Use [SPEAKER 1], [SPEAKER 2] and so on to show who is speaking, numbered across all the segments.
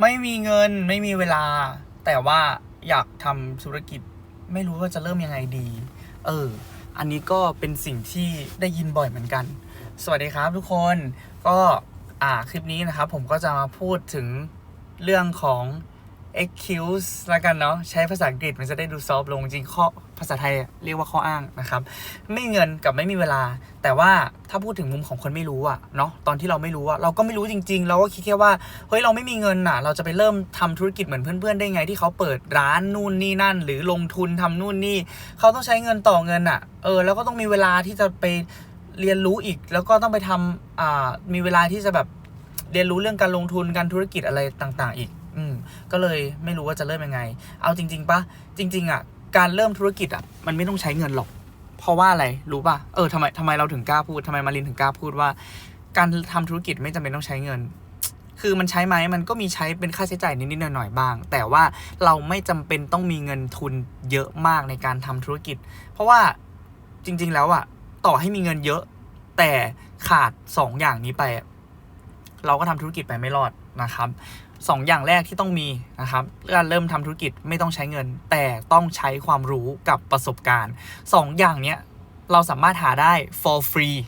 [SPEAKER 1] ไม่มีเงินไม่มีเวลา แต่ว่าอยากทำธุรกิจ ไม่รู้ว่าจะเริ่มยังไงดี เออ อันนี้ก็เป็นสิ่งที่ได้ยินบ่อยเหมือนกัน สวัสดีครับทุกคนก็อ่าคลิปนี้นะครับ ผมก็จะมาพูดถึงเรื่องของ excuse ละกันเนาะใช้ภาษาอังกฤษมันจะได้ดูซอฟต์ลงจริงข้อภาษาไทยเรียกว่าข้ออ้างนะครับ ไม่มีเงินกับไม่มีเวลา แต่ว่าถ้าพูดถึงมุมของคนไม่รู้อะเนาะตอนที่เราไม่รู้อะเราก็ไม่รู้จริง ๆ เราก็คิดแค่ว่าเฮ้ยเราไม่มีเงินอะเราจะไปเริ่มทำธุรกิจเหมือนเพื่อนๆได้ไง ที่เขาเปิดร้านนู่นนี่นั่น หรือลงทุนทำนู่นนี่เขาต้องใช้เงินต่อเงินอะเออแล้วก็ต้องมีเวลาที่จะไปเรียนรู้อีก แล้วก็ต้องไปทำอ่ามีเวลาที่จะแบบเรียนรู้เรื่องการลงทุนการธุรกิจอะไรต่าง ๆ อีก อืมก็เลยไม่รู้ว่าจะเริ่มยังไง เอาจริง ๆปะจริง ๆ อะ การเริ่มธุรกิจอะมันไม่ต้องใช้เงินหรอก เพราะว่าอะไรรู้ป่ะเออทำไมทำไมเราถึงกล้าพูดทำไมมารินถึงกล้าพูดว่า การทำธุรกิจไม่จำเป็นต้องใช้เงิน คือมันใช้ไหมมันก็มีใช้เป็นค่าใช้จ่ายนิดๆหน่อยๆบ้าง แต่ว่าเราไม่จำเป็นต้องมีเงินทุนเยอะมากในการทำธุรกิจ เพราะว่าจริง ๆ แล้วอะต่อให้มีเงินเยอะ แต่ขาดสองอย่างนี้ไป เราก็ทำธุรกิจไปไม่รอดนะครับ สองอย่างแรกที่ต้องมีนะครับการเริ่มทำธุรกิจไม่ต้องใช้เงิน แต่ต้องใช้ความรู้กับประสบการณ์สองอย่างเนี้ยเราสามารถหาได้ for free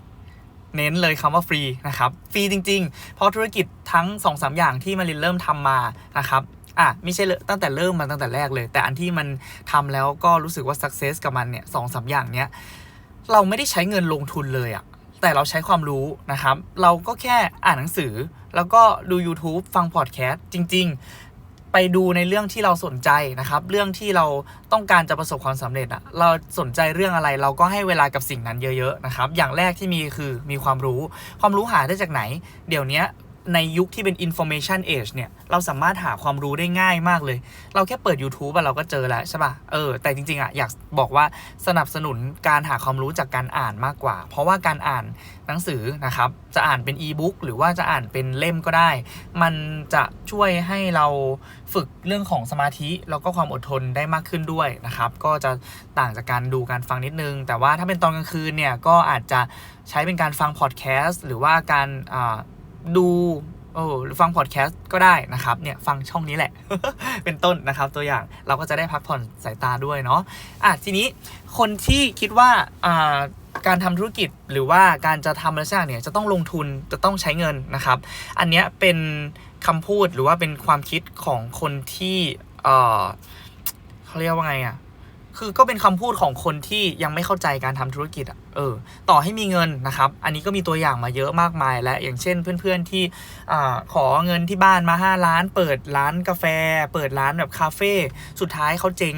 [SPEAKER 1] เน้นเลยคำว่าฟรีนะครับ ฟรีจริง ๆ เพราะธุรกิจทั้ง2อสอย่างที่มารินเริ่มทำมานะครับอะไม่ใช่ตั้งแต่เริ่มมาตั้งแต่แรกเลย แต่อันที่มันทำแล้วก็รู้สึกว่า success กับมันเนี่ยสองสามอย่างเนี้ยเราไม่ได้ใช้เงินลงทุนเลยอะ แต่เราใช้ความรู้นะครับ เราก็แค่อ่านหนังสือ แล้วก็ดู YouTube ฟังพอดแคสต์จริง ๆ ไปดูในเรื่องที่เราสนใจนะครับ เรื่องที่เราต้องการจะประสบความสำเร็จอะเราสนใจเรื่องอะไร เราก็ให้เวลากับสิ่งนั้นเยอะๆนะครับ อย่างแรกที่มีคือมีความรู้ ความรู้หาได้จากไหน เดี๋ยวนี้ ในยุคที่เป็น information age เนี่ย เราสามารถหาความรู้ได้ง่ายมากเลย เราแค่เปิด YouTube อะเราก็เจอแล้วใช่ป่ะ เออ แต่จริง ๆอะอยากบอกว่าสนับสนุนการหาความรู้จากการอ่านมากกว่า เพราะว่าการอ่านหนังสือนะครับ จะอ่านเป็นอีบุ๊กหรือว่าจะอ่านเป็นเล่มก็ได้ มันจะช่วยให้เราฝึกเรื่องของสมาธิ แล้วก็ความอดทนได้มากขึ้นด้วยนะครับ ก็จะต่างจากการดูการฟังนิดนึง แต่ว่าถ้าเป็นตอนกลางคืนเนี่ย ก็อาจจะใช้เป็นการฟังพอดแคสต์หรือว่าการอ่า ดูโอ้หรือฟังพอดแคสต์ก็ได้นะครับเนี่ยฟังช่องนี้แหละ เป็นต้นนะครับ ตัวอย่างเราก็จะได้พักผ่อนสายตาด้วยเนาะอะทีนี้คนที่คิดว่าอ่าการทำธุรกิจหรือว่าการจะทำอะไรสักอย่างเนี่ยจะต้องลงทุนจะต้องใช้เงินนะครับ อันเนี้ยเป็นคำพูดหรือว่าเป็นความคิดของคนที่เออเขาเรียกว่าไงอะ คือก็เป็นคำพูดของคนที่ยังไม่เข้าใจการทำธุรกิจอะเออ ต่อให้มีเงินนะครับ อันนี้ก็มีตัวอย่างมาเยอะมากมายและอย่างเช่นเพื่อนๆที่อขอเงินที่บ้านมา 5 ล้าน เปิดร้านกาแฟ เปิดร้านแบบคาเฟ่สุดท้ายเขาเจ๊ง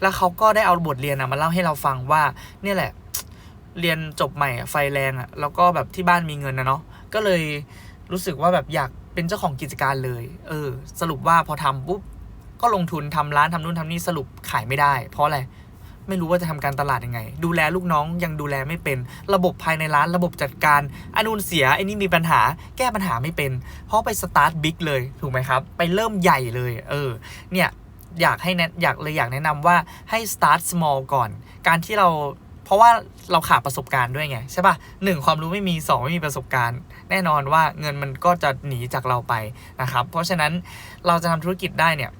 [SPEAKER 1] แล้วเขาก็ได้เอาบทเรียนมาเล่าให้เราฟังว่า เนี่ยแหละ เรียนจบใหม่ไฟแรงอะแล้วก็แบบที่บ้านมีเงินนะเนาะก็เลยรู้สึกว่าแบบอยากเป็นเจ้าของกิจการเลย เออ สรุปว่าพอทำปุ๊บ ก็ลงทุนทำร้านทำนู่นทำนี่สรุปขายไม่ได้ เพราะอะไรไม่รู้ว่าจะทำการตลาดยังไง ดูแลลูกน้องยังดูแลไม่เป็น ระบบภายในร้านระบบจัดการอันนูนเสียไอ้นี่มีปัญหาแก้ปัญหาไม่เป็น เพราะไปสตาร์ทบิ๊กเลยถูกไหมครับ ไปเริ่มใหญ่เลย เออ เนี่ยอยากให้แนะอยากเลยอยากแนะนำว่าให้ start small ก่อน การที่เราเพราะว่าเราขาดประสบการณ์ด้วยไงใช่ปะหนึ่งความรู้ไม่มีสองไม่มีประสบการณ์ แน่นอนว่าเงินมันก็จะหนีจากเราไปนะครับ เพราะฉะนั้นเราจะทำธุรกิจได้เนี่ย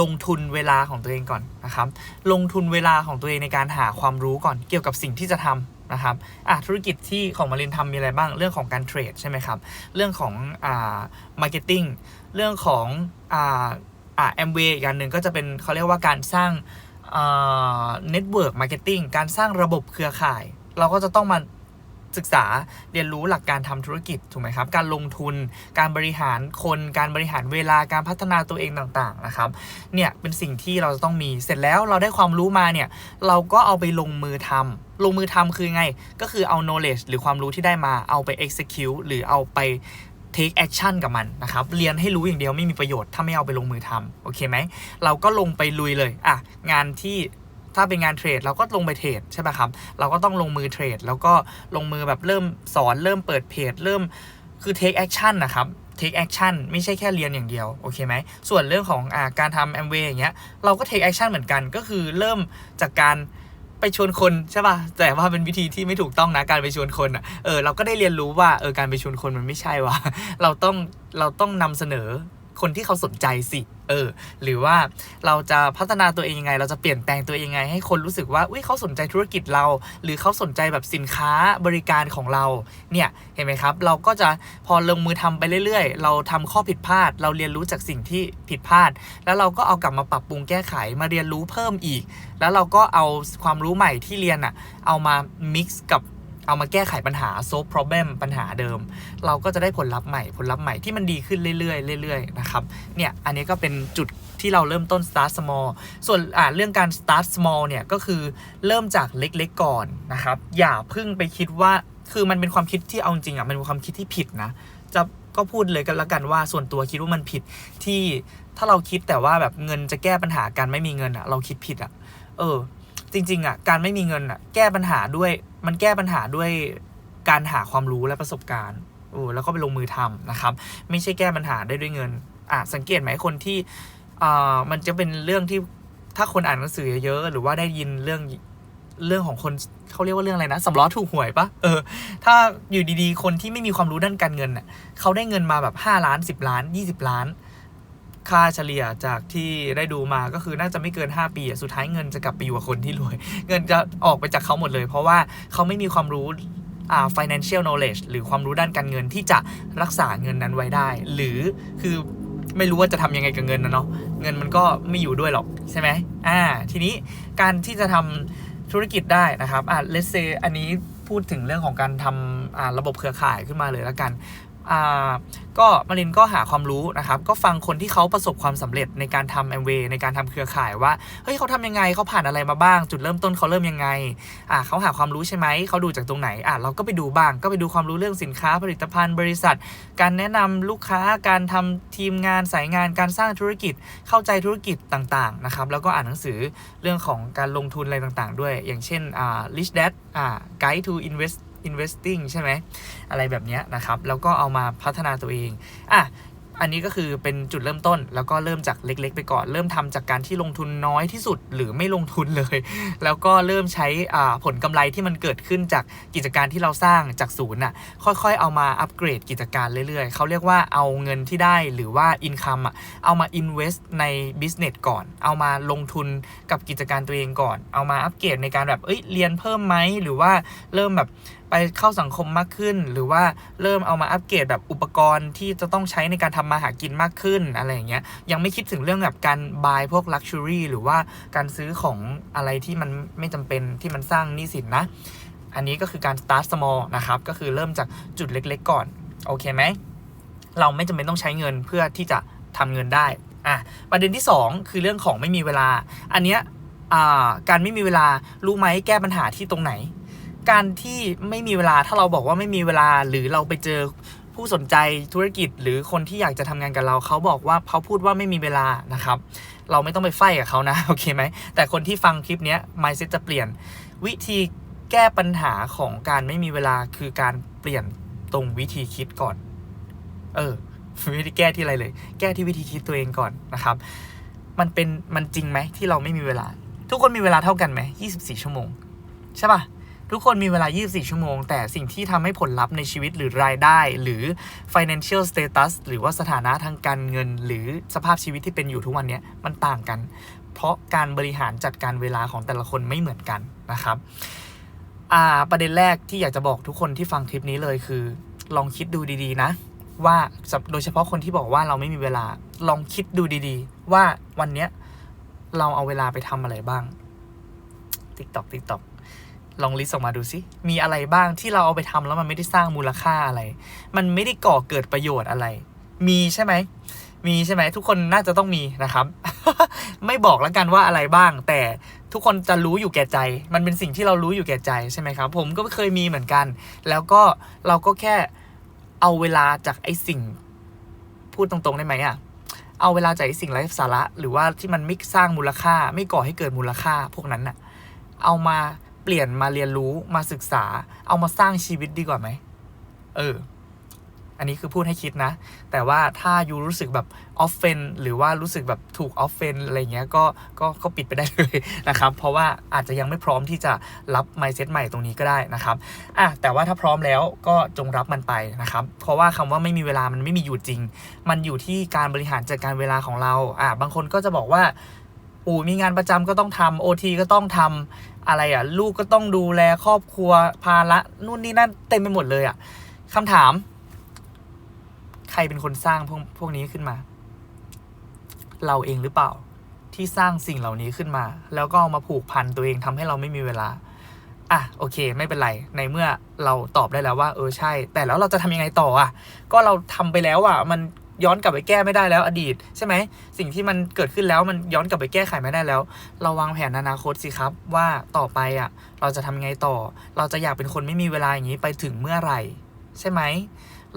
[SPEAKER 1] ลงทุนเวลาของตัวเองก่อนนะครับ ลงทุนเวลาของตัวเองในการหาความรู้ก่อนเกี่ยวกับสิ่งที่จะทำนะครับอะธุรกิจที่ของมารินทำมีอะไรบ้างเรื่องของการเทรดใช่ไหมครับ เรื่องของอ่ามาร์เก็ตติ้งเรื่องของอ่าอ่าแอมเวย์อีกอันหนึ่งก็จะเป็นเขาเรียกว่าการสร้างเน็ตเวิร์กมาร์เก็ตติ้งการสร้างระบบเครือข่าย เราก็จะต้องมา ศึกษาเรียนรู้หลักการทำธุรกิจถูกไหมครับ การลงทุน การบริหารคน การบริหารเวลา การพัฒนาตัวเองต่างๆนะครับ เนี่ยเป็นสิ่งที่เราจะต้องมี เสร็จแล้วเราได้ความรู้มาเนี่ย เราก็เอาไปลงมือทำลงมือทำคือไง ก็คือเอา knowledge หรือความรู้ที่ได้มาเอาไป execute หรือเอาไป take action กับมันนะครับ เรียนให้รู้อย่างเดียวไม่มีประโยชน์ ถ้าไม่เอาไปลงมือทำโอเคไหม เราก็ลงไปลุยเลย อะ งานที่ ถ้าเป็นงานเทรดเราก็ลงไปเทรดใช่ป่ะครับ เราก็ต้องลงมือเทรด แล้วก็ลงมือแบบเริ่มสอนเริ่มเปิดเพจเริ่มคือ take action นะครับ take action ไม่ใช่แค่เรียนอย่างเดียว โอเคไหม ส่วนเรื่องของอการทำ a m w a y อย่างเงี้ย เราก็ take action เหมือนกัน ก็คือเริ่มจากการไปชวนคนใช่ป่ะ แต่ว่าเป็นวิธีที่ไม่ถูกต้องนะ การไปชวนคนอะ เออ เราก็ได้เรียนรู้ว่า เออ การไปชวนคนมันไม่ใช่ว่ะ เราต้อง เราต้องนำเสนอคนที่เขาสนใจสิ เออ หรือว่าเราจะพัฒนาตัวเองยังไง เราจะเปลี่ยนแปลงตัวเองยังไง ให้คนรู้สึกว่าอุ้ยเขาสนใจธุรกิจเรา หรือเขาสนใจแบบสินค้าบริการของเรา เนี่ย เห็นไหมครับ เราก็จะพอลงมือทำไปเรื่อยๆ เราทำข้อผิดพลาด เราเรียนรู้จากสิ่งที่ผิดพลาด แล้วเราก็เอากลับมาปรับปรุงแก้ไข มาเรียนรู้เพิ่มอีก แล้วเราก็เอาความรู้ใหม่ที่เรียนอะเอามา mix กับ เอามาแก้ไขปัญหา solve problem ปัญหาเดิม เราก็จะได้ผลลัพธ์ใหม่ผลลัพธ์ใหม่ที่มันดีขึ้นเรื่อยๆเรื่อยๆนะครับเนี่ยอันนี้ก็เป็นจุดที่เราเริ่มต้น start small ส่วนเรื่องการ start small เนี่ยก็คือเริ่มจากเล็กๆก่อนนะครับ อย่าพิ่งไปคิดว่าคือมันเป็นความคิดที่เอาจริงอะมันเป็นความคิดที่ผิดนะจะก็พูดเลยกันละกันว่าส่วนตัวคิดว่ามันผิดที่ถ้าเราคิดแต่ว่าแบบเงินจะแก้ปัญหาการไม่มีเงินอะ เราคิดผิดอะ เออ จริง ๆอะการไม่มีเงินอะ แก้ปัญหาด้วย มันแก้ปัญหาด้วยการหาความรู้และประสบการณ์โอ้แล้วก็ไปลงมือทำนะครับ ไม่ใช่แก้ปัญหาได้ด้วยเงินอะสังเกตไหมคนที่อ่ามันจะเป็นเรื่องที่ถ้าคนอ่านหนังสือเยอะๆหรือว่าได้ยินเรื่องเรื่องของคนเขาเรียกว่าเรื่องอะไรนะสำล้อถูกหวยปะเออ ถ้าอยู่ดีๆ คนที่ไม่มีความรู้ด้านการเงินเน่ะเขาได้เงินมาแบบ 5 ล้าน 10 ล้าน 20 ล้าน ค่าเฉลี่ยจากที่ได้ดูมาก็คือน่าจะไม่เกิน 5 ปีอะสุดท้ายเงินจะกลับไปอยู่กับคนที่รวย เงินจะออกไปจากเขาหมดเลย เพราะว่าเขาไม่มีความรู้อ่า financial knowledge หรือความรู้ด้านการเงินที่จะรักษาเงินนั้นไว้ได้ หรือคือไม่รู้ว่าจะทำยังไงกับเงินนะเนาะเงินมันก็ไม่อยู่ด้วยหรอกใช่ไหมอ่า ทีนี้การที่จะทำธุรกิจได้นะครับอ่า let's say อันนี้พูดถึงเรื่องของการทำอ่าระบบเครือข่ายขึ้นมาเลยแล้วกัน อ่าก็มารินก็หาความรู้นะครับ ก็ฟังคนที่เขาประสบความสำเร็จในการทำแอมเวย์ในการทำเครือข่ายว่า เฮ้ยเขาทำยังไงเขาผ่านอะไรมาบ้าง จุดเริ่มต้นเขาเริ่มยังไงอ่าเขาหาความรู้ใช่ไหม เขาดูจากตรงไหนอ่าเราก็ไปดูบ้าง ก็ไปดูความรู้เรื่องสินค้าผลิตภัณฑ์บริษัท การแนะนำลูกค้าการทำทีมงานสายงานการสร้างธุรกิจเข้าใจธุรกิจต่างๆนะครับแล้วก็อ่านหนังสือเรื่องของการลงทุนอะไรต่างๆ ด้วย อย่างเช่นอ่า Rich Dad อ่า Guide to Invest investing ใช่ไหมอะไรแบบนี้นะครับ แล้วก็เอามาพัฒนาตัวเองอะอันนี้ก็คือเป็นจุดเริ่มต้น แล้วก็เริ่มจากเล็ก ๆ ไปก่อน เริ่มทำจากการที่ลงทุนน้อยที่สุดหรือไม่ลงทุนเลย แล้วก็เริ่มใช้ผลกำไรที่มันเกิดขึ้นจากกิจการที่เราสร้างจากศูนย์อะค่อยๆ เอามาอัปเกรดกิจการเรื่อยๆ เขาเรียกว่าเอาเงินที่ได้หรือว่า income อะเอามา invest ใน business ก่อน เอามาลงทุนกับกิจการตัวเองก่อน เอามาอัปเกรดในการแบบเอ้ยเรียนเพิ่มไหมหรือว่าเริ่มแบบ ไปเข้าสังคมมากขึ้น หรือว่าเริ่มเอามาอัปเกรดแบบอุปกรณ์ที่จะต้องใช้ในการทำมาหากินมากขึ้นอะไรอย่างเงี้ยยังไม่คิดถึงเรื่องแบบการบายพวกลักชัวรี่หรือว่าการซื้อของอะไรที่มันไม่จำเป็นที่มันสร้างหนี้สินนะ อันนี้ก็คือการ start small นะครับ ก็คือเริ่มจากจุดเล็กๆก่อน โอเคไหม เราไม่จำเป็นต้องใช้เงินเพื่อที่จะทำเงินได้อะประเด็นที่ 2 คือเรื่องของไม่มีเวลา อันเนี้ยอ่าการไม่มีเวลารู้ไหมแก้ปัญหาที่ตรงไหน การที่ไม่มีเวลาถ้าเราบอกว่าไม่มีเวลาหรือเราไปเจอผู้สนใจธุรกิจ หรือคนที่อยากจะทำงานกับเราเขาบอกว่าเขาพูดว่าไม่มีเวลานะครับ เราไม่ต้องไปไฟกับเขานะโอเคไหมแต่คนที่ฟังคลิปนี้ mindset จะเปลี่ยน วิธีแก้ปัญหาของการไม่มีเวลาคือการเปลี่ยนตรงวิธีคิดก่อน เออไม่ได้แก้ที่อะไรเลย แก้ที่วิธีคิดตัวเองก่อนนะครับ มันเป็นมันจริงไหมที่เราไม่มีเวลา ทุกคนมีเวลาเท่ากันไหม24 ชั่วโมง ใช่ปะ ทุกคนมีเวลา 24 ชั่วโมง แต่สิ่งที่ทำให้ผลลัพธ์ในชีวิตหรือรายได้ หรือ financial status หรือว่าสถานะทางการเงิน หรือสภาพชีวิตที่เป็นอยู่ทุกวันนี้มันต่างกัน เพราะการบริหารจัดการเวลาของแต่ละคนไม่เหมือนกันนะครับอ่าประเด็นแรกที่อยากจะบอกทุกคนที่ฟังคลิปนี้เลยคือ ลองคิดดูดีๆนะ ว่าโดยเฉพาะคนที่บอกว่าเราไม่มีเวลาลองคิดดูดีๆ ว่าวันเนี้ยเราเอาเวลาไปทำอะไรบ้าง TikTok TikTok ลองลิสต์ออกมาดูสิมีอะไรบ้างที่เราเอาไปทำแล้วมันไม่ได้สร้างมูลค่าอะไร มันไม่ได้ก่อเกิดประโยชน์อะไร มีใช่ไหม มีใช่ไหมทุกคนน่าจะต้องมีนะครับ ไม่บอกแล้วกันว่าอะไรบ้าง แต่ทุกคนจะรู้อยู่แก่ใจ มันเป็นสิ่งที่เรารู้อยู่แก่ใจใช่ไหมครับ ผมก็เคยมีเหมือนกัน แล้วก็เราก็แค่เอาเวลาจากไอ้สิ่ง พูดตรงๆได้ไหมอะเอาเวลาจากไอ้สิ่งไร้สาระ หรือว่าที่มันไม่สร้างมูลค่า ไม่ก่อให้เกิดมูลค่า พวกนั้นน่ะเอามา เปลี่ยนมาเรียนรู้มาศึกษา เอามาสร้างชีวิตดีกว่าไหม เออ อันนี้คือพูดให้คิดนะ แต่ว่าถ้ายูรู้สึกแบบออฟเฟนหรือว่ารู้สึกแบบถูกออฟเฟนอะไรเงี้ยก็ก็ก็ปิดไปได้เลยนะครับ เพราะว่าอาจจะยังไม่พร้อมที่จะรับ mindset ใหม่ตรงนี้ก็ได้นะครับอะแต่ว่าถ้าพร้อมแล้วก็จงรับมันไปนะครับ เพราะว่าคำว่าไม่มีเวลามันไม่มีอยู่จริง มันอยู่ที่การบริหารจัดการเวลาของเราอะบางคนก็จะบอกว่า อู่มีงานประจำก็ต้องทำโอทีก็ต้องทำอะไรอะ ลูกก็ต้องดูแลครอบครัวภาระนู่นนี่นั่นเต็มไปหมดเลยอะคำถาม ใครเป็นคนสร้างพวกพวกนี้ขึ้นมา เราเองหรือเปล่า ที่สร้างสิ่งเหล่านี้ขึ้นมา แล้วก็ามาผูกพันตัวเองทำให้เราไม่มีเวลาอะโอเค ไม่เป็นไร ในเมื่อเราตอบได้แล้วว่า เออใช่ แต่แล้วเราจะทำยังไงต่ออะ ก็เราทำไปแล้วอะ มัน ย้อนกลับไปแก้ไม่ได้แล้วอดีต ใช่ไหมสิ่งที่มันเกิดขึ้นแล้วมันย้อนกลับไปแก้ไขไม่ได้แล้ว เราวางแผนอนาคตสิครับ ว่าต่อไปอะ เราจะทำยังไงต่อ เราจะอยากเป็นคนไม่มีเวลาอย่างนี้ไปถึงเมื่อไหร่ ใช่ไหม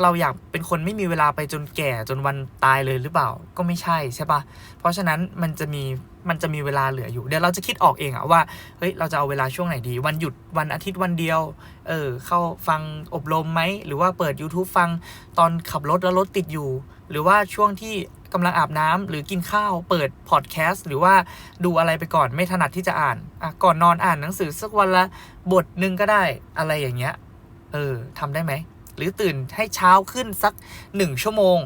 [SPEAKER 1] เราอยากเป็นคนไม่มีเวลาไปจนแก่จนวันตายเลยหรือเปล่าก็ไม่ใช่ใช่ปะเพราะฉะนั้นมันจะมีมันจะมีเวลาเหลืออยู่เดี๋ยวเราจะคิดออกเองอะว่าเฮ้ยเราจะเอาเวลาช่วงไหนดี วันหยุดวันอาทิตย์วันเดียว เออเข้าฟังอบรมไหมหรือว่าเปิด YouTube ฟังตอนขับรถแล้วรถติดอยู่ หรือว่าช่วงที่กำลังอาบน้ำหรือกินข้าวเปิดพอดแคสต์หรือว่าดูอะไรไปก่อนไม่ถนัดที่จะอ่านอะก่อนนอนอ่านหนังสือสักวันละบทหนึ่งก็ได้อะไรอย่างเงี้ยเออทำได้ไหม หรือตื่นให้เช้าขึ้นสักหนึ่งชั่วโมง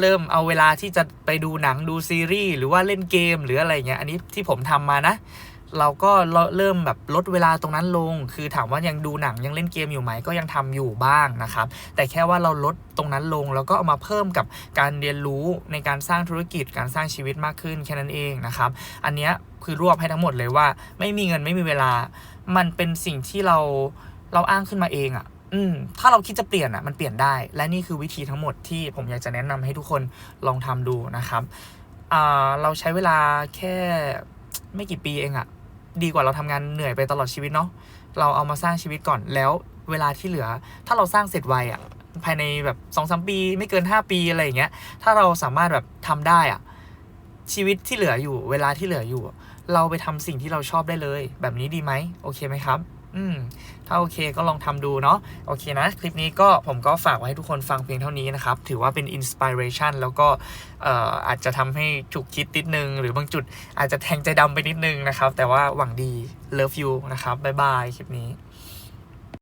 [SPEAKER 1] เริ่มเอาเวลาที่จะไปดูหนังดูซีรีส์หรือว่าเล่นเกมหรืออะไรเงี้ย อันนี้ที่ผมทำมานะ เราก็เริ่มแบบลดเวลาตรงนั้นลง คือถามว่ายังดูหนังยังเล่นเกมอยู่ไหมก็ยังทำอยู่บ้างนะครับ แต่แค่ว่าเราลดตรงนั้นลงแล้วก็เอามาเพิ่มกับการเรียนรู้ในการสร้างธุรกิจการสร้างชีวิตมากขึ้นแค่นั้นเองนะครับ อันเนี้ยคือรวบให้ทั้งหมดเลยว่า ไม่มีเงินไม่มีเวลา มันเป็นสิ่งที่เราเราอ้างขึ้นมาเองอะ่ะ อืมถ้าเราคิดจะเปลี่ยนอะ่ะมันเปลี่ยนได้ และนี่คือวิธีทั้งหมดที่ผมอยากจะแนะนำให้ทุกคนลองทำดูนะครับอ่าเราใช้เวลาแค่ไม่กี่ปีเองอะ่ะดีกว่าเราทำงานเหนื่อยไปตลอดชีวิตเนาะเราเอามาสร้างชีวิตก่อนแล้วเวลาที่เหลือ ถ้าเราสร้างเสร็จไวอะ่ะภายในแบบสองสามปี ไม่เกินห้าปีอะไรอย่างเงี้ย ถ้าเราสามารถแบบทำได้อะ่ะชีวิตที่เหลืออยู่ เวลาที่เหลืออยู่ เราไปทำสิ่งที่เราชอบได้เลย แบบนี้ดีไหมโอเคไหมครับ อืมถ้าโอเคก็ลองทำดูเนาะโอเคนะ คลิปนี้ก็ผมก็ฝากไว้ให้ทุกคนฟังเพียงเท่านี้นะครับ ถือว่าเป็นอินสปิเรชันแล้วก็อาจจะทำให้ฉุกคิดนิดนึง หรือบางจุดอาจจะแทงใจดำไปนิดนึงนะครับ แต่ว่าหวังดีเลิฟยูนะครับ บ๊ายบาย คลิปนี้